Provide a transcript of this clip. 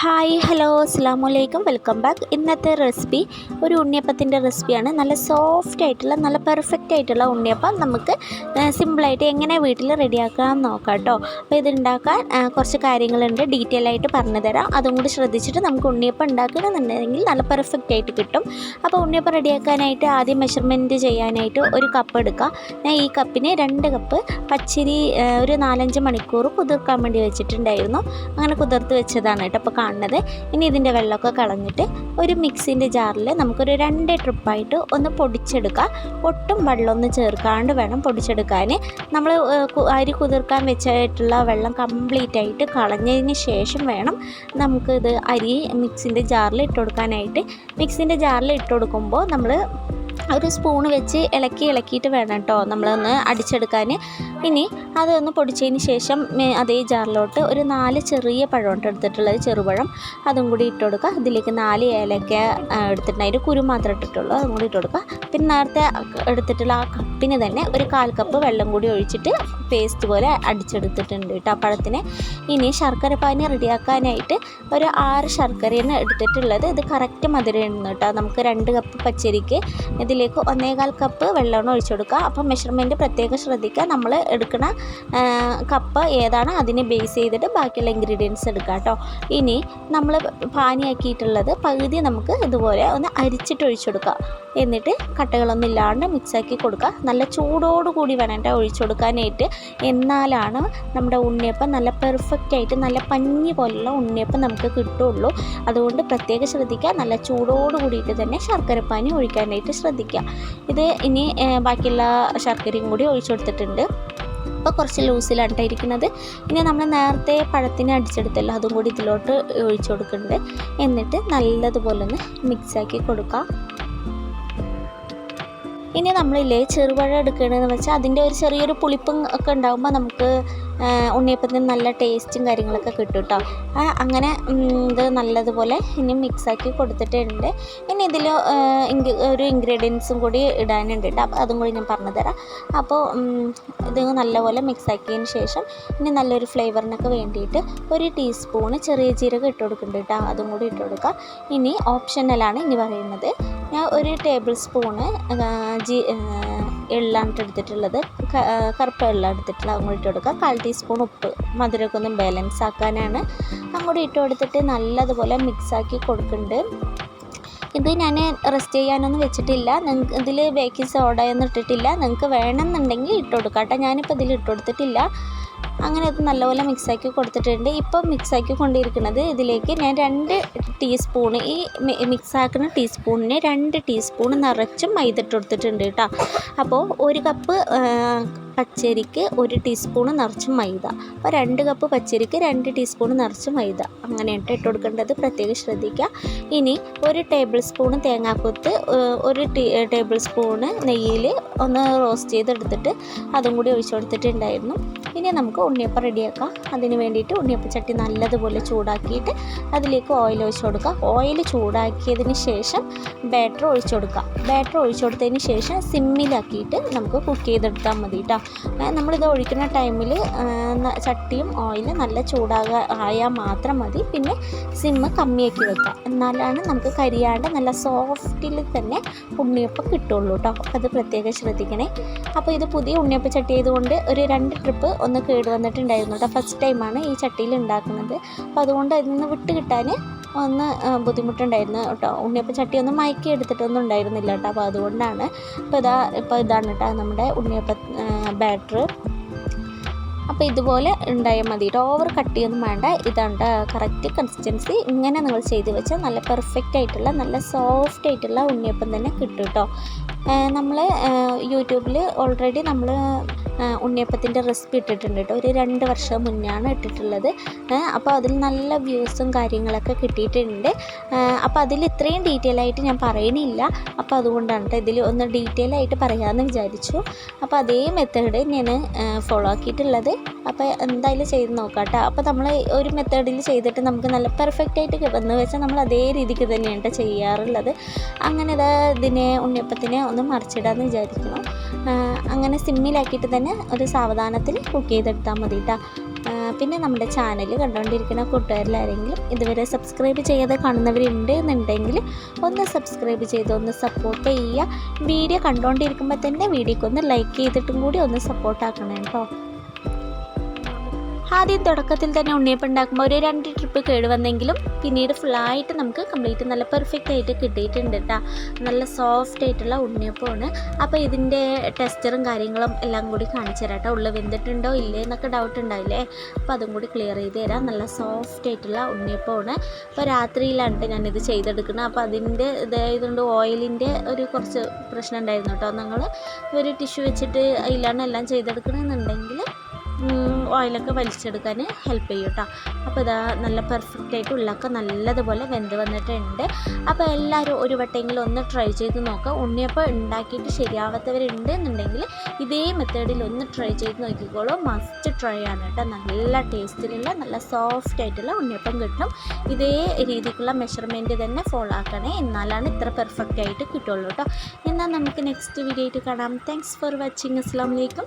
Hi hello അസ്സാം വലൈക്കും welcome back. ഇന്നത്തെ റെസിപ്പി ഒരു ഉണ്ണിയപ്പത്തിന്റെ റെസിപ്പിയാണ്. നല്ല സോഫ്റ്റ് ആയിട്ടുള്ള നല്ല പെർഫെക്റ്റ് ആയിട്ടുള്ള ഉണ്ണിയപ്പം നമുക്ക് സിമ്പിളായിട്ട് എങ്ങനെ വീട്ടിൽ റെഡിയാക്കാൻ നോക്കാം കേട്ടോ. അപ്പോൾ ഇതുണ്ടാക്കാൻ കുറച്ച് കാര്യങ്ങളുണ്ട്. ഡീറ്റെയിൽ ആയിട്ട് പറഞ്ഞു തരാം. അതും കൂടി ശ്രദ്ധിച്ചിട്ട് നമുക്ക് ഉണ്ണിയപ്പം ഉണ്ടാക്കണമെന്നുണ്ടെങ്കിൽ നല്ല പെർഫെക്റ്റ് ആയിട്ട് കിട്ടും. അപ്പോൾ ഉണ്ണിയപ്പം റെഡിയാക്കാനായിട്ട് ആദ്യം മെഷർമെന്റ് ചെയ്യാനായിട്ട് ഒരു കപ്പ് എടുക്കുക ഞാൻ ഈ കപ്പിന് രണ്ട് കപ്പ് പച്ചരി ഒരു നാലഞ്ച് മണിക്കൂർ കുതിർക്കാൻ വേണ്ടി വെച്ചിട്ടുണ്ടായിരുന്നു. അങ്ങനെ കുതിർത്ത് വെച്ചതാണ് കേട്ടോ. അപ്പോൾ കാണുന്നത്. ഇനി ഇതിന്റെ വെള്ളമൊക്കെ കളഞ്ഞിട്ട് ഒരു മിക്സിന്റെ ജാറിൽ നമുക്കൊരു രണ്ട് ട്രിപ്പായിട്ട് ഒന്ന് പൊടിച്ചെടുക്കാം. ഒട്ടും വെള്ളമൊന്നും ചേർക്കാണ്ട് വേണം പൊടിച്ചെടുക്കാൻ നമ്മൾ അരി കുതിർക്കാൻ വെച്ചിട്ടുള്ള വെള്ളം കംപ്ലീറ്റ് ആയിട്ട് കളഞ്ഞതിന് ശേഷം വേണം നമുക്കിത് അരി മിക്സിന്റെ ജാറിൽ ഇട്ട് കൊടുക്കാനായിട്ട്. മിക്സിന്റെ ജാറിൽ ഇട്ട് കൊടുക്കുമ്പോൾ നമ്മൾ ഒരു സ്പൂൺ വെച്ച് ഇളക്കി ഇളക്കിയിട്ട് വേണം കേട്ടോ നമ്മളൊന്ന് അടിച്ചെടുക്കാൻ. ഇനി അതൊന്ന് പൊടിച്ചതിന് ശേഷം അതേ ജാറിലോട്ട് ഒരു നാല് ചെറിയ പഴമുണ്ട് എടുത്തിട്ടുള്ളത് ചെറുപഴം. അതും കൂടി ഇട്ട് കൊടുക്കുക. അതിലേക്ക് നാല് ഏലക്ക ആ, ഒരു കുരു മാത്രം ഇട്ടിട്ടുള്ളൂ. അതും കൂടി ഇട്ട് കൊടുക്കുക. പിന്നെ നേരത്തെ എടുത്തിട്ടുള്ള ആ കപ്പിന് തന്നെ ഒരു കാൽ കപ്പ് വെള്ളം കൂടി ഒഴിച്ചിട്ട് പേസ്റ്റ് പോലെ അടിച്ചെടുത്തിട്ടുണ്ട് കേട്ടോ പഴത്തിന്. ഇനി ശർക്കര പാനി റെഡിയാക്കാനായിട്ട് ഒരു ആറ് ശർക്കരയാണ് എടുത്തിട്ടുള്ളത്. ഇത് കറക്റ്റ് മധുരമാണ് കേട്ടോ നമുക്ക് രണ്ട് കപ്പ് പച്ചരിക്ക് ഇതിലേക്ക് ഒന്നേകാൽ കപ്പ് വെള്ളമാണ് ഒഴിച്ചു കൊടുക്കുക. അപ്പം മെഷർമെന്റ് പ്രത്യേകം ശ്രദ്ധിക്കുക. നമ്മൾ എടുക്കുന്ന കപ്പ് ഏതാണ് അതിനെ ബേസ് ചെയ്തിട്ട് ബാക്കിയുള്ള ഇൻഗ്രീഡിയൻസ് എടുക്കുക കേട്ടോ. ഇനി നമ്മൾ പാനിയാക്കിയിട്ടുള്ളത് പകുതി നമുക്ക് ഇതുപോലെ ഒന്ന് അരിച്ചിട്ട് ഒഴിച്ചു കൊടുക്കുക. എന്നിട്ട് കട്ടകളൊന്നും ഇല്ലാണ്ട് മിക്സാക്കി കൊടുക്കുക. നല്ല ചൂടോട് കൂടി കേട്ടോ ഒഴിച്ചു കൊടുക്കാനായിട്ട്. എന്നാലാണ് നമ്മുടെ ഉണ്ണിയപ്പം നല്ല പെർഫെക്റ്റ് ആയിട്ട് നല്ല പഞ്ഞി പോലുള്ള ഉണ്ണിയപ്പം നമുക്ക് കിട്ടുള്ളൂ. അതുകൊണ്ട് പ്രത്യേകം ശ്രദ്ധിക്കുക. നല്ല ചൂടോട് കൂടിയിട്ട് തന്നെ ശർക്കരപ്പാനി ഒഴിക്കാനായിട്ട് ശ്രദ്ധിക്കുക. ഇത് ഇനി ബാക്കിയുള്ള ശർക്കരയും കൂടി ഒഴിച്ചു കൊടുത്തിട്ടുണ്ട്. അപ്പോൾ കുറച്ച് ലൂസിലാണ് ഇരിക്കുന്നത്. ഇനി നമ്മൾ നേരത്തെ പഴത്തിനെ അടിച്ചെടുത്തല്ലോ അതും കൂടി ഇതിലോട്ട് ഒഴിച്ചു കൊടുക്കുന്നുണ്ട്. എന്നിട്ട് നല്ലതുപോലെ ഒന്ന് മിക്സാക്കി കൊടുക്കുക ഇനി നമ്മളില്ലേ ചെറുപഴം എടുക്കണമെന്ന് വെച്ചാൽ അതിന്റെ ഒരു ചെറിയൊരു പുളിപ്പും ഒക്കെ ഉണ്ടാകുമ്പോൾ നമുക്ക് ഉണ്ണിയപ്പത്തിന് നല്ല ടേസ്റ്റും കാര്യങ്ങളൊക്കെ കിട്ടും കേട്ടോ അങ്ങനെ ഇത് നല്ലതുപോലെ ഇനി മിക്സാക്കി കൊടുത്തിട്ടുണ്ട്. ഇനി ഇതിൽ ഒരു ഇൻഗ്രീഡിയൻസും കൂടി ഇടാനുണ്ട് കേട്ടോ അപ്പോൾ അതും കൂടി ഞാൻ പറഞ്ഞുതരാം അപ്പോൾ ഇത് നല്ലപോലെ മിക്സാക്കിയതിന് ശേഷം ഇനി നല്ലൊരു ഫ്ലേവറിനൊക്കെ വേണ്ടിയിട്ട് ഒരു ടീസ്പൂണ് ചെറിയ ജീരകം ഇട്ട് കൊടുക്കുന്നുണ്ട് കേട്ടോ അതും കൂടി ഇട്ട് ഇനി ഓപ്ഷനലാണ് ഇനി പറയുന്നത്. ഞാൻ ഒരു ടേബിൾ സ്പൂണ് ജി എള്ളാണ് എടുത്തിട്ടുള്ളത്. കറുപ്പ് എള്ള എടുത്തിട്ടുള്ളത്. അങ്ങോട്ട് ഇട്ട് കൊടുക്കുക. കാൽ ടീസ്പൂൺ ഉപ്പ്. മധുരമൊക്കെ ഒന്ന് ബാലൻസ് ആക്കാനാണ്. അങ്ങോട്ട് ഇട്ട് കൊടുത്തിട്ട് നല്ലതുപോലെ മിക്സാക്കി കൊടുക്കുന്നുണ്ട്. ഇത് ഞാൻ റെസ്റ്റ് ചെയ്യാനൊന്നും വെച്ചിട്ടില്ല. നിങ്ങൾക്ക് ഇതിൽ ബേക്കിംഗ് സോഡ ഒന്നും ഇട്ടിട്ടില്ല. നിങ്ങൾക്ക് വേണമെന്നുണ്ടെങ്കിൽ ഇട്ട് കൊടുക്കാം കേട്ടോ. ഞാനിപ്പോൾ ഇതിൽ ഇട്ട് കൊടുത്തിട്ടില്ല. അങ്ങനെ അത് നല്ലപോലെ മിക്സാക്കി കൊടുത്തിട്ടുണ്ട്. ഇപ്പോൾ മിക്സാക്കി കൊണ്ടിരിക്കുന്നത് ഇതിലേക്ക് ഞാൻ രണ്ട് ടീസ്പൂണ് ഈ മിക്സാക്കുന്ന ടീസ്പൂണിന് രണ്ട് ടീസ്പൂൺ നിറച്ചും മൈദ ഇട്ട് കൊടുത്തിട്ടുണ്ട് കേട്ടോ. അപ്പോൾ ഒരു കപ്പ് പച്ചരിക്ക് ഒരു ടീസ്പൂൺ നിറച്ച് മൈദ. അപ്പോൾ രണ്ട് കപ്പ് പച്ചരിക്ക് രണ്ട് ടീസ്പൂൺ നിറച്ച് മൈദ. അങ്ങനെയാണ് ഇട്ട് കൊടുക്കേണ്ടത്. പ്രത്യേകം ശ്രദ്ധിക്കുക. ഇനി ഒരു ടേബിൾ സ്പൂൺ തേങ്ങാക്കൊത്ത് ഒരു ടേബിൾ സ്പൂണ് നെയ്യിൽ ഒന്ന് റോസ്റ്റ് ചെയ്തെടുത്തിട്ട് അതും കൂടി ഒഴിച്ചു കൊടുത്തിട്ടുണ്ടായിരുന്നു. ഇനി നമുക്ക് ഉണ്ണിയപ്പം റെഡിയാക്കാം. അതിന് വേണ്ടിയിട്ട് ഉണ്ണിയപ്പം ചട്ടി നല്ലതുപോലെ ചൂടാക്കിയിട്ട് അതിലേക്ക് ഓയിൽ ഒഴിച്ചു കൊടുക്കുക. ഓയിൽ ചൂടാക്കിയതിന് ശേഷം ബാറ്റർ ഒഴിച്ചു കൊടുക്കുക. ബാറ്റർ ഒഴിച്ചു കൊടുത്തതിന് ശേഷം സിമ്മിലാക്കിയിട്ട് നമുക്ക് കുക്ക് ചെയ്തെടുത്താൽ മതി കേട്ടോ. നമ്മളിത് ഒഴിക്കുന്ന ടൈമിൽ ചട്ടിയും ഓയിലും നല്ല ചൂടാക ആയാൽ മാത്രം മതി. പിന്നെ സിമ്മ് കമ്മിയാക്കി വെക്കുക എന്നാലാണ് നമുക്ക് കരിയാണ്ട് നല്ല സോഫ്റ്റിൽ തന്നെ ഉണ്ണിയപ്പം കിട്ടുള്ളൂ കേട്ടോ അത് പ്രത്യേകം ശ്രദ്ധിക്കണേ. അപ്പോൾ ഇത് പുതിയ ഉണ്ണിയപ്പം ചട്ടി ആയതുകൊണ്ട് ഒരു രണ്ട് ട്രിപ്പ് ഒന്ന് കേട് വന്നിട്ടുണ്ടായിരുന്നു കേട്ടോ ഫസ്റ്റ് ടൈമാണ് ഈ ചട്ടിയിൽ ഉണ്ടാക്കുന്നത്. അപ്പോൾ അതുകൊണ്ട് അതിൽ നിന്ന് വിട്ട് കിട്ടാൻ ഒന്ന് ബുദ്ധിമുട്ടുണ്ടായിരുന്നു കേട്ടോ ഉണ്ണിയപ്പം ചട്ടി ഒന്ന് മയക്കി എടുത്തിട്ടൊന്നും ഉണ്ടായിരുന്നില്ല കേട്ടോ അപ്പോൾ അതുകൊണ്ടാണ്. ഇപ്പോൾ ഇതാ ഇപ്പോൾ ഇതാണ് കേട്ടോ നമ്മുടെ ഉണ്ണിയപ്പ ബാറ്റർ അപ്പോൾ ഇതുപോലെ ഉണ്ടായാൽ മതി. കേട്ടോ ഓവർ കട്ട് ചെയ്യൊന്നും വേണ്ട. ഇതാണ് കറക്റ്റ് കൺസിസ്റ്റൻസി ഇങ്ങനെ നിങ്ങൾ ചെയ്ത് വെച്ചാൽ നല്ല പെർഫെക്റ്റ് ആയിട്ടുള്ള നല്ല സോഫ്റ്റ് ആയിട്ടുള്ള ഉണ്ണിയപ്പം തന്നെ കിട്ടും കേട്ടോ നമ്മൾ യൂട്യൂബിൽ ഓൾറെഡി നമ്മൾ ഉണ്ണിയപ്പത്തിന്റെ റെസിപ്പി ഇട്ടിട്ടുണ്ട് കേട്ടോ ഒരു രണ്ട് വർഷം മുന്നാണ് ഇട്ടിട്ടുള്ളത്. അപ്പോൾ അതിൽ നല്ല വ്യൂസും കാര്യങ്ങളൊക്കെ കിട്ടിയിട്ടുണ്ട്. അപ്പോൾ അതിൽ ഇത്രയും ഡീറ്റെയിൽ ആയിട്ട് ഞാൻ പറയണില്ല അപ്പോൾ അതുകൊണ്ടാണ് കേട്ടോ ഇതിൽ ഒന്ന് ഡീറ്റെയിൽ ആയിട്ട് പറയാമെന്ന് വിചാരിച്ചു. അപ്പോൾ അതേ മെത്തേഡ് ഞാൻ ഫോളോ ആക്കിയിട്ടുള്ളത്. അപ്പോൾ എന്തായാലും ചെയ്ത് നോക്കാം കേട്ടോ അപ്പോൾ നമ്മൾ ഒരു മെത്തേഡിൽ ചെയ്തിട്ട് നമുക്ക് നല്ല പെർഫെക്റ്റ് ആയിട്ട് വന്നു വെച്ചാൽ നമ്മൾ അതേ രീതിക്ക് തന്നെയാണ് ട്ടോ ചെയ്യാറുള്ളത്. അങ്ങനെ ഇതാ ഇതിനെ ഉണ്ണിയപ്പത്തിനെ ഒന്ന് മറിച്ചിടാമെന്ന് വിചാരിക്കുന്നു. അങ്ങനെ സിമ്മിലാക്കിയിട്ട് തന്നെ പിന്നെ ഒരു സാവധാനത്തിൽ കുക്ക് ചെയ്തെടുത്താൽ മതി കേട്ടോ പിന്നെ നമ്മുടെ ചാനൽ കണ്ടുകൊണ്ടിരിക്കുന്ന കൂട്ടുകാരിലാരെങ്കിലും ഇതുവരെ സബ്സ്ക്രൈബ് ചെയ്യാതെ കാണുന്നവരുണ്ട് എന്നുണ്ടെങ്കിൽ ഒന്ന് സബ്സ്ക്രൈബ് ചെയ്ത് ഒന്ന് സപ്പോർട്ട് ചെയ്യുക. വീഡിയോ കണ്ടുകൊണ്ടിരിക്കുമ്പോൾ തന്നെ വീഡിയോക്ക് ഒന്ന് ലൈക്ക് ചെയ്തിട്ടും കൂടി ഒന്ന് സപ്പോർട്ടാക്കണം കേട്ടോ. ആദ്യം തുടക്കത്തിൽ തന്നെ ഉണ്ണിയപ്പം ഉണ്ടാക്കുമ്പോൾ ഒരു രണ്ട് ട്രിപ്പ് കേടുവന്നെങ്കിലും പിന്നീട് ഫുള്ളായിട്ട് നമുക്ക് കംപ്ലീറ്റ് നല്ല പെർഫെക്റ്റ് ആയിട്ട് കിട്ടിയിട്ടുണ്ട് കേട്ടോ നല്ല സോഫ്റ്റ് ആയിട്ടുള്ള ഉണ്ണിയപ്പമാണ്. അപ്പോൾ ഇതിന്റെ ടെസ്റ്ററും കാര്യങ്ങളും എല്ലാം കൂടി കാണിച്ചു തരാം കേട്ടോ ഉള്ളിൽ വെന്തിട്ടുണ്ടോ ഇല്ലേ എന്നൊക്കെ ഡൗട്ട് ഉണ്ടാവില്ലേ? അപ്പോൾ അതും കൂടി ക്ലിയർ ചെയ്ത് തരാം. നല്ല സോഫ്റ്റ് ആയിട്ടുള്ള ഉണ്ണിയപ്പമാണ്. അപ്പോൾ രാത്രിയിലാണ് ഞാനിത് ചെയ്തെടുക്കുന്നത് അപ്പോൾ അതിന്റെ ഇതായതുകൊണ്ട് ഓയിലിന്റെ ഒരു കുറച്ച് പ്രശ്നം ഉണ്ടായിരുന്നു കേട്ടോ നിങ്ങൾ ഒരു ടിഷ്യൂ വെച്ചിട്ട് അതിലാണ് എല്ലാം ചെയ്തെടുക്കണമെന്നുണ്ടെങ്കിൽ ഓയിലൊക്കെ വലിച്ചെടുക്കാൻ ഹെൽപ്പ് ചെയ്യും കേട്ടോ അപ്പോൾ ഇതാ നല്ല പെർഫെക്റ്റ് ആയിട്ട് ഉള്ളൊക്കെ നല്ലതുപോലെ വെന്ത് വന്നിട്ടുണ്ട്. അപ്പോൾ എല്ലാവരും ഒരു വട്ടെങ്കിലും ഒന്ന് ട്രൈ ചെയ്ത് നോക്കുക ഉണ്ണിയപ്പം ഉണ്ടാക്കിയിട്ട് ശരിയാവാത്തവരുണ്ട് എന്നുണ്ടെങ്കിൽ ഇതേ മെത്തേഡിൽ ഒന്ന് ട്രൈ ചെയ്ത് നോക്കിക്കോളൂ. മസ്റ്റ് ട്രൈ ആണ് കേട്ടോ. നല്ല ടേസ്റ്റിലുള്ള നല്ല സോഫ്റ്റ് ആയിട്ടുള്ള ഉണ്ണിയപ്പം കിട്ടും. ഇതേ രീതിക്കുള്ള മെഷർമെന്റ് തന്നെ ഫോളോ ആക്കണേ. എന്നാലാണ് ഇത്ര പെർഫെക്റ്റ് ആയിട്ട് കിട്ടുള്ളൂ കേട്ടോ. എന്നാൽ നമുക്ക് നെക്സ്റ്റ് വീഡിയോ ആയിട്ട് കാണാം. താങ്ക്സ് ഫോർ വാച്ചിങ് അസ്സാം വലൈക്കും